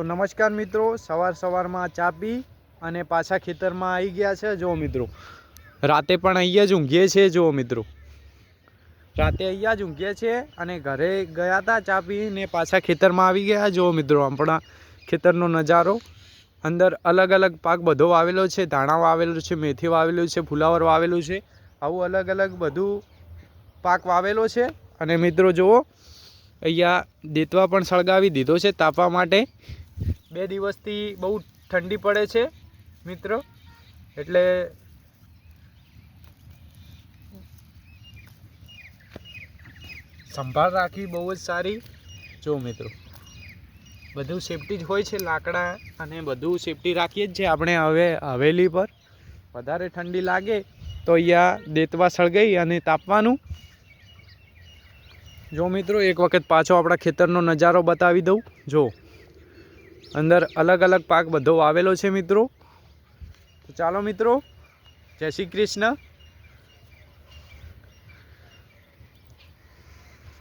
તો નમસ્કાર મિત્રો, સવાર સવારમાં ચા પી અને પાછા ખેતરમાં આવી ગયા છે. જો મિત્રો, રાતે પણ અહીંયા જ ઊંઘીએ છીએ જો મિત્રો. રાતે અહીંયા જ ઊંઘીએ છીએ અને ઘરે ગયા હતા ચા પીને પાછા ખેતરમાં આવી ગયા. જો મિત્રો, આપણા ખેતરનો નજારો. અંદર અલગ અલગ પાક બધો વાવેલો છે, ધાણા વાવેલું છે, મેથી વાવેલું છે, ફુલાવર વાવેલું છે. આવું અલગ અલગ બધું પાક વાવેલો છે. અને મિત્રો, જુઓ, અહીંયા દેતવા પણ સળગાવી દીધો છે તાપવા માટે. બે દિવસથી બહુ ઠંડી પડે છે, મિત્રો. એટલે સંભાળ રાખવી બહુ જ સારી. જો, મિત્રો, બધું સેફટી જ હોય છે, લાકડા અને બધું સેફટી રાખીએ જ છે. આપણે હવે હવેલી પર વધારે ઠંડી લાગે તો અહીંયા દેતવા સળગાઈ અને તાપવાનું. જો, મિત્રો, એક વખત પાછો આપણા ખેતરનો નજારો બતાવી દઉં. જો અંદર અલગ અલગ પાક બધો વાવેલો છે મિત્રો. તો ચાલો મિત્રો જય શ્રી કૃષ્ણ.